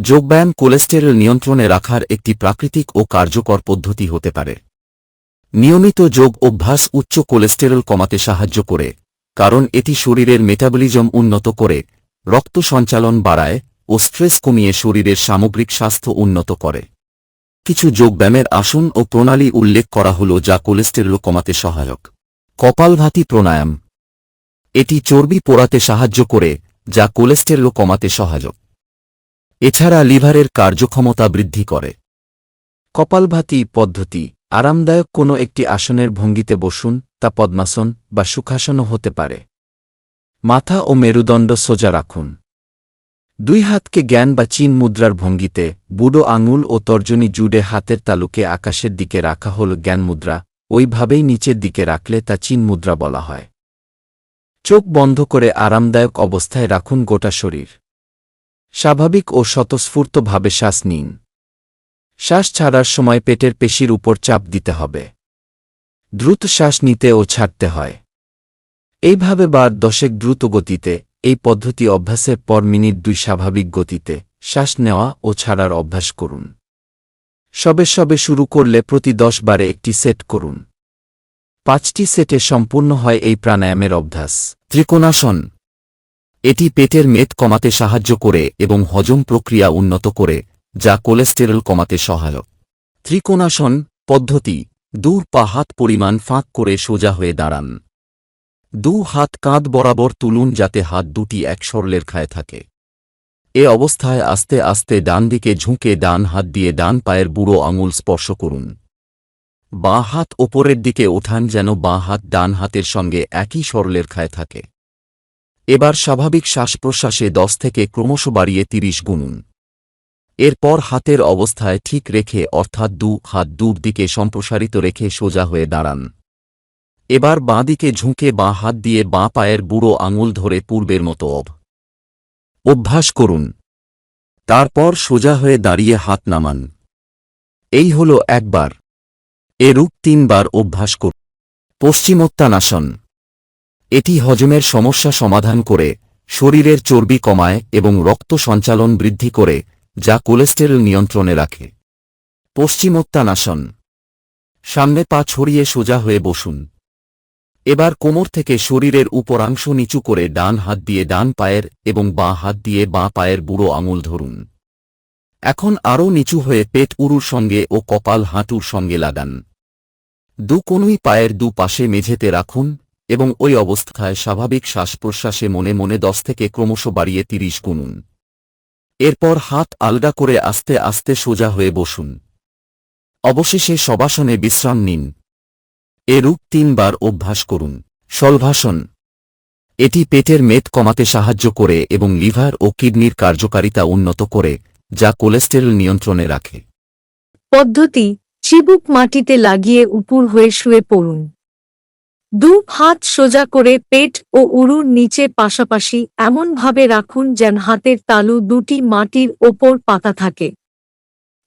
যোগব্যায়াম কোলেস্টেরল নিয়ন্ত্রণে রাখার একটি প্রাকৃতিক ও কার্যকর পদ্ধতি হতে পারে। নিয়মিত যোগ অভ্যাস উচ্চ কোলেস্টেরল কমাতে সাহায্য করে, কারণ এটি শরীরের মেটাবলিজম উন্নত করে, রক্ত সঞ্চালন বাড়ায় ও স্ট্রেস কমিয়ে শরীরের সামগ্রিক স্বাস্থ্য উন্নত করে। কিছু যোগব্যায়ামের আসন ও প্রণালী উল্লেখ করা হল যা কোলেস্টেরল কমাতে সহায়ক। কপালভাতি প্রাণায়াম। এটি চর্বি পোড়াতে সাহায্য করে, যা কোলেস্টেরল কমাতে সহায়ক। এছাড়া লিভারের কার্যক্ষমতা বৃদ্ধি করে। কপালভাতি পদ্ধতি, আরামদায়ক কোনো একটি আসনের ভঙ্গিতে বসুন, তা পদ্মাসন বা সুখাসনও হতে পারে। মাথা ও মেরুদণ্ড সোজা রাখুন। দুই হাতকে জ্ঞান বা চীন মুদ্রার ভঙ্গিতে বুড়ো আঙুল ও তর্জনী জুড়ে হাতের তালুকে আকাশের দিকে রাখা হল জ্ঞান মুদ্রা, ওইভাবেই নিচের দিকে রাখলে তা চীন মুদ্রা বলা হয়। চোখ বন্ধ করে আরামদায়ক অবস্থায় রাখুন গোটা শরীর। স্বাভাবিক ও স্বতঃস্ফূর্তভাবে শ্বাস নিন। শ্বাস ছাড়ার সময় পেটের পেশির উপর চাপ দিতে হবে। দ্রুত শ্বাস নিতে ও ছাড়তে হয়। এইভাবে বার দশেক দ্রুত গতিতে, এই পদ্ধতি অভ্যাসের পর মিনিট দুই স্বাভাবিক গতিতে শ্বাস নেওয়া ও ছাড়ার অভ্যাস করুন। সবে সবে শুরু করলে প্রতি দশ বারে একটি সেট করুন। পাঁচটি সেটে সম্পূর্ণ হয় এই প্রাণায়ামের অভ্যাস। ত্রিকোণাসন এটি পেটের মেদ কমাতে সাহায্য করে এবং হজম প্রক্রিয়া উন্নত করে, যা কোলেস্টেরল কমাতে সহায়ক। ত্রিকোণাসন পদ্ধতি, দূর পা হাত পরিমাণ ফাঁক করে সোজা হয়ে দাঁড়ান। দু হাত কাঁধ বরাবর তুলুন যাতে হাত দুটি এক সরলের খায় থাকে। এ অবস্থায় আস্তে আস্তে ডান দিকে ঝুঁকে ডান হাত দিয়ে ডান পায়ের বুড়ো আঙুল স্পর্শ করুন। বাঁ হাত ওপরের দিকে ওঠান যেন বাঁ হাত ডান হাতের সঙ্গে একই সরলের খায় থাকে। এবার স্বাভাবিক শ্বাস প্রশ্বাসে দশ থেকে ক্রমশ বাড়িয়ে তিরিশ গুনুন। এরপর হাতের অবস্থায় ঠিক রেখে অর্থাৎ দু হাত দূর দিকে সম্প্রসারিত রেখে সোজা হয়ে দাঁড়ান। এবার বাঁ দিকে ঝুঁকে বাঁ হাত দিয়ে বাঁ পায়ের বুড়ো আঙুল ধরে পূর্বের মতো অব। অভ্যাস করুন। তারপর সোজা হয়ে দাঁড়িয়ে হাত নামান। এই হল একবার। এরূপ তিনবার অভ্যাস করুন পশ্চিমোত্তানাসন। এটি হজমের সমস্যা সমাধান করে, শরীরের চর্বি কমায় এবং রক্ত সঞ্চালন বৃদ্ধি করে, যা কোলেস্টেরল নিয়ন্ত্রণে রাখে। পশ্চিমোত্তানাসন। সামনে পা ছড়িয়ে সোজা হয়ে বসুন। এবার কোমর থেকে শরীরের উপরাংশ নিচু করে ডান হাত দিয়ে ডান পায়ের এবং বাঁ হাত দিয়ে বাঁ পায়ের বুড়ো আঙুল ধরুন। এখন আরও নিচু হয়ে পেট উরুর সঙ্গে ও কপাল হাঁটুর সঙ্গে লাগান। দু কোনুই পায়ের দু পাশে মেঝেতে রাখুন এবং ওই অবস্থায় স্বাভাবিক শ্বাস প্রশ্বাসে মনে মনে দশ থেকে ক্রমশ বাড়িয়ে তিরিশ গুনুন। এরপর হাত আলগা করে আস্তে আস্তে সোজা হয়ে বসুন। অবশেষে সবাসনে বিশ্রাম নিন। এরূপ তিনবার অভ্যাস করুন। সলভাসন। এটি পেটের মেদ কমাতে সাহায্য করে এবং লিভার ও কিডনির কার্যকারিতা উন্নত করে, যা কোলেস্টেরল নিয়ন্ত্রণে রাখে। পদ্ধতি। চিবুক মাটিতে লাগিয়ে উপুর হয়ে শুয়ে পড়ুন। দু হাত সোজা করে পেট ও উরুর নিচে পাশাপাশি এমনভাবে রাখুন যেন হাতের তালু দুটি মাটির ওপর পাতা থাকে।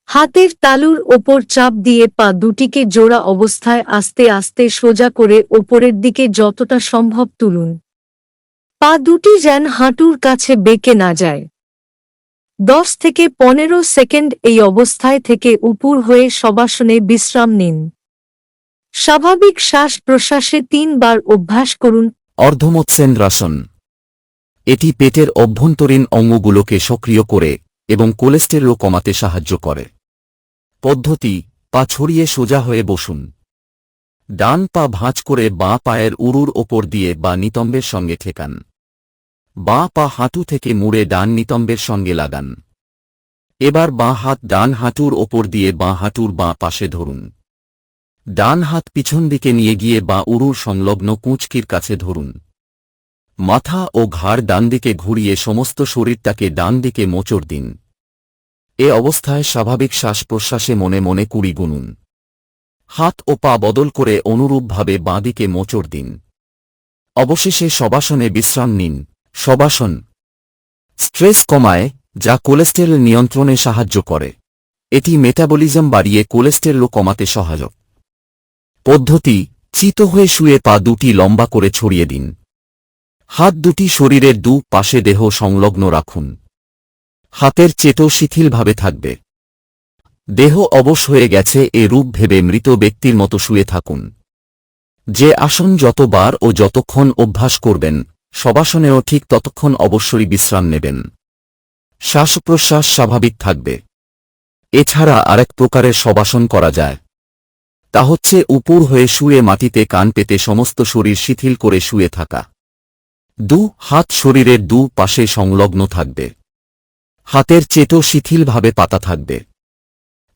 হাতের তালুর ওপর চাপ দিয়ে পা দুটিকে জোড়া অবস্থায় আস্তে আস্তে সোজা করে ওপরের দিকে যতটা সম্ভব তুলুন। পা দুটি যেন হাঁটুর কাছে বেঁকে না যায়। দশ থেকে পনেরো সেকেন্ড এই অবস্থায় থেকে উপুর হয়ে সবাসনে বিশ্রাম নিন। স্বাভাবিক শ্বাস প্রশ্বাসে তিনবার অভ্যাস করুন। অর্ধমৎসেন্দ্রাসন এটি পেটের অভ্যন্তরীণ অঙ্গগুলোকে সক্রিয় করে এবং কোলেস্টেরল কমাতে সাহায্য করে। পদ্ধতি, পা ছড়িয়ে সোজা হয়ে বসুন। ডান পা ভাঁজ করে বাঁ পায়ের উরুর ওপর দিয়ে বা নিতম্বের সঙ্গে ঠেকান। বাঁ পা হাঁটু থেকে মুড়ে ডান নিতম্বের সঙ্গে লাগান। এবার বাঁ হাত ডান হাঁটুর ওপর দিয়ে বাঁ হাঁটুর বাঁ পাশে ধরুন। ডান হাত পিছন দিকে নিয়ে গিয়ে বা উরুর সংলগ্ন কুঁচকির কাছে ধরুন। মাথা ও ঘাড় ডান দিকে ঘুরিয়ে সমস্ত শরীরটাকে ডান দিকে মোচড় দিন। এ অবস্থায় স্বাভাবিক শ্বাস প্রশ্বাসে মনে মনে কুড়ি গুনুন। হাত ও পা বদল করে অনুরূপভাবে বাঁদিকে মোচড় দিন। অবশেষে সবাসনে বিশ্রাম নিন। সবাসন। স্ট্রেস কমায়, যা কোলেস্টেরল নিয়ন্ত্রণে সাহায্য করে। এটি মেটাবলিজম বাড়িয়ে কোলেস্টেরল কমাতে সহায়ক। পদ্ধতি, চিত হয়ে শুয়ে পা দুটি লম্বা করে ছড়িয়ে দিন। হাত দুটি শরীরের দু পাশে দেহ সংলগ্ন রাখুন। হাতের চেটো শিথিলভাবে থাকবে। দেহ অবশ হয়ে গেছে এ রূপ ভেবে মৃত ব্যক্তির মতো শুয়ে থাকুন। যে আসন যতবার ও যতক্ষণ অভ্যাস করবেন, সবাসনেও ঠিক ততক্ষণ অবশ্যই বিশ্রাম নেবেন। শ্বাস প্রশ্বাস স্বাভাবিক থাকবে। এছাড়া আরেক প্রকারের সবাসন করা যায়। তা হচ্ছে উপর হয়ে শুয়ে মাটিতে কান পেতে সমস্ত শরীর শিথিল করে শুয়ে থাকা। দু, হাত শরীরের দু পাশে সংলগ্ন থাকবে। হাতের চেটো শিথিলভাবে পাতা থাকবে।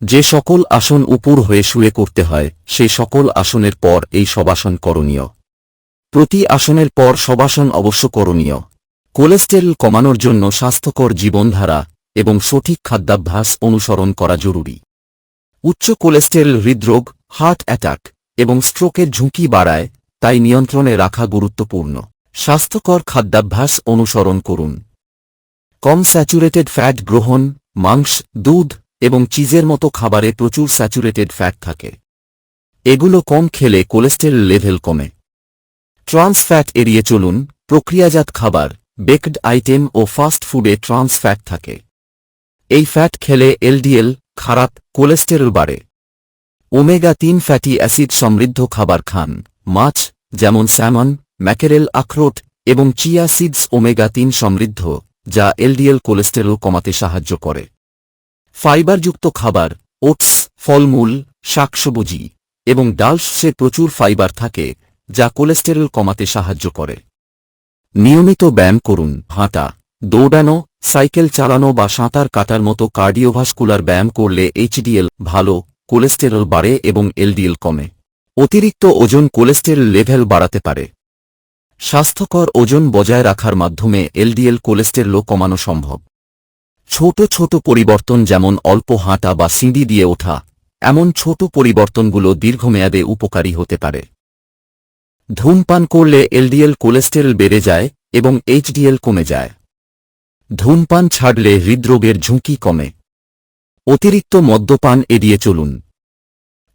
যে সকল আসন উপর হয়ে শুয়ে করতে হয়, সে সকল আসনের পর এই সবাসন করণীয়। প্রতি আসনের পর সবাসন অবশ্য করণীয়। কোলেস্টেরল কমানোর জন্য স্বাস্থ্যকর জীবনধারা এবং সঠিক খাদ্যাভ্যাস অনুসরণ করা জরুরি। উচ্চ কোলেস্টেরল হৃদরোগ, হার্ট অ্যাটাক এবং স্ট্রোকের ঝুঁকি বাড়ায়, তাই নিয়ন্ত্রণে রাখা গুরুত্বপূর্ণ। স্বাস্থ্যকর খাদ্যাভ্যাস অনুসরণ করুন। কম স্যাচুরেটেড ফ্যাট গ্রহণ, মাংস, দুধ এবং চিজের মতো খাবারে প্রচুর স্যাচুরেটেড ফ্যাট থাকে। এগুলো কম খেলে কোলেস্টেরল লেভেল কমে। ট্রান্স ফ্যাট এড়িয়ে চলুন। প্রক্রিয়াজাত খাবার, বেকড আইটেম ও ফাস্ট ফুডে ট্রান্স ফ্যাট থাকে। এই ফ্যাট খেলে এলডিএল খারাপ কোলেস্টেরল বাড়ে। ওমেগা তিন ফ্যাটি অ্যাসিড সমৃদ্ধ খাবার খান। মাছ, যেমন স্যামন ম্যাকেরেল, আখরোট এবং চিয়া সিডস ওমেগা তিন সমৃদ্ধ, যা এলডিএল কোলেস্টেরল কমাতে সাহায্য করে। ফাইবারযুক্ত খাবার, ওটস, ফলমূল, শাকসবজি এবং ডালসে প্রচুর ফাইবার থাকে, যা কোলেস্টেরল কমাতে সাহায্য করে। নিয়মিত ব্যায়াম করুন, হাঁটা, দৌড়ানো সাইকেল চালানো বা সাঁতার কাটার মতো কার্ডিওভাস্কুলার ব্যায়াম করলে এইচডিএল ভালো, কোলেস্টেরল বাড়ে এবং এলডিএল কমে। অতিরিক্ত ওজন কোলেস্টেরল লেভেল বাড়াতে পারে। স্বাস্থ্যকর ওজন বজায় রাখার মাধ্যমে এলডিএল কোলেস্টেরলও কমানো সম্ভব। ছোট ছোট পরিবর্তন যেমন অল্প হাঁটা বা সিঁড়ি দিয়ে ওঠা, এমন ছোট পরিবর্তনগুলো দীর্ঘমেয়াদে উপকারী হতে পারে। ধূমপান করলে এলডিএল কোলেস্টেরল বেড়ে যায় এবং এইচডিএল কমে যায়। ধূমপান ছাড়লে হৃদরোগের ঝুঁকি কমে। অতিরিক্ত মদ্যপান এড়িয়ে চলুন।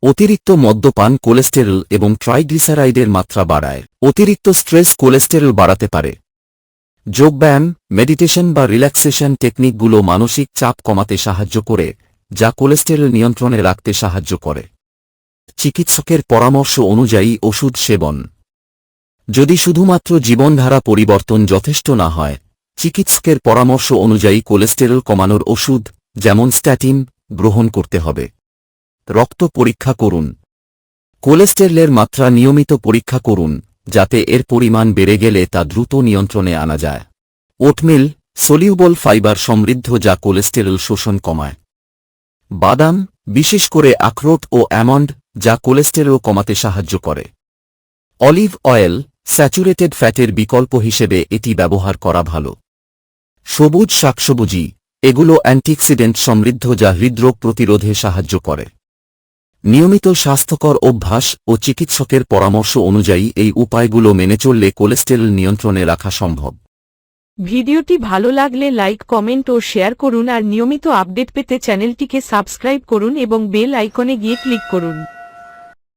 অতিরিক্ত মদ্যপান কোলেস্টেরল এবং ট্রাইগ্লিসারাইডের মাত্রা বাড়ায়। অতিরিক্ত স্ট্রেস কোলেস্টেরল বাড়াতে পারে। যোগব্যায়াম মেডিটেশন বা রিল্যাক্সেশন টেকনিকগুলো মানসিক চাপ কমাতে সাহায্য করে, যা কোলেস্টেরল নিয়ন্ত্রণে রাখতে সাহায্য করে। চিকিৎসকের পরামর্শ অনুযায়ী ওষুধ সেবন। যদি শুধুমাত্র জীবনধারা পরিবর্তন যথেষ্ট না হয় চিকিৎসকের পরামর্শ অনুযায়ী কোলেস্টেরল কমানোর ওষুধ, যেমন স্ট্যাটিন গ্রহণ করতে হবে। রক্ত পরীক্ষা করুন। কোলেস্টেরলের মাত্রা নিয়মিত পরীক্ষা করুন, যাতে এর পরিমাণ বেড়ে গেলে তা দ্রুত নিয়ন্ত্রণে আনা যায়। ওটমিল, সলিউবল ফাইবার সমৃদ্ধ যা কোলেস্টেরল শোষণ কমায়। বাদাম, বিশেষ করে আখরোট ও অ্যামন্ড, যা কোলেস্টেরল কমাতে সাহায্য করে। অলিভ অয়েল স্যাচুরেটেড ফ্যাটের বিকল্প হিসেবে এটি ব্যবহার করা ভালো। সবুজ শাকসবুজি, এগুলো অ্যান্টিঅক্সিডেন্ট সমৃদ্ধ যা হৃদরোগ প্রতিরোধে সাহায্য করে। নিয়মিত স্বাস্থ্যকর অভ্যাস ও চিকিৎসকের পরামর্শ অনুযায়ী এই উপায়গুলো মেনে চললে কোলেস্টেরল নিয়ন্ত্রণে রাখা সম্ভব। ভিডিওটি ভালো লাগলে লাইক, কমেন্ট ও শেয়ার করুন আর নিয়মিত আপডেট পেতে চ্যানেলটিকে সাবস্ক্রাইব করুন এবং বেল আইকনে গিয়ে ক্লিক করুন।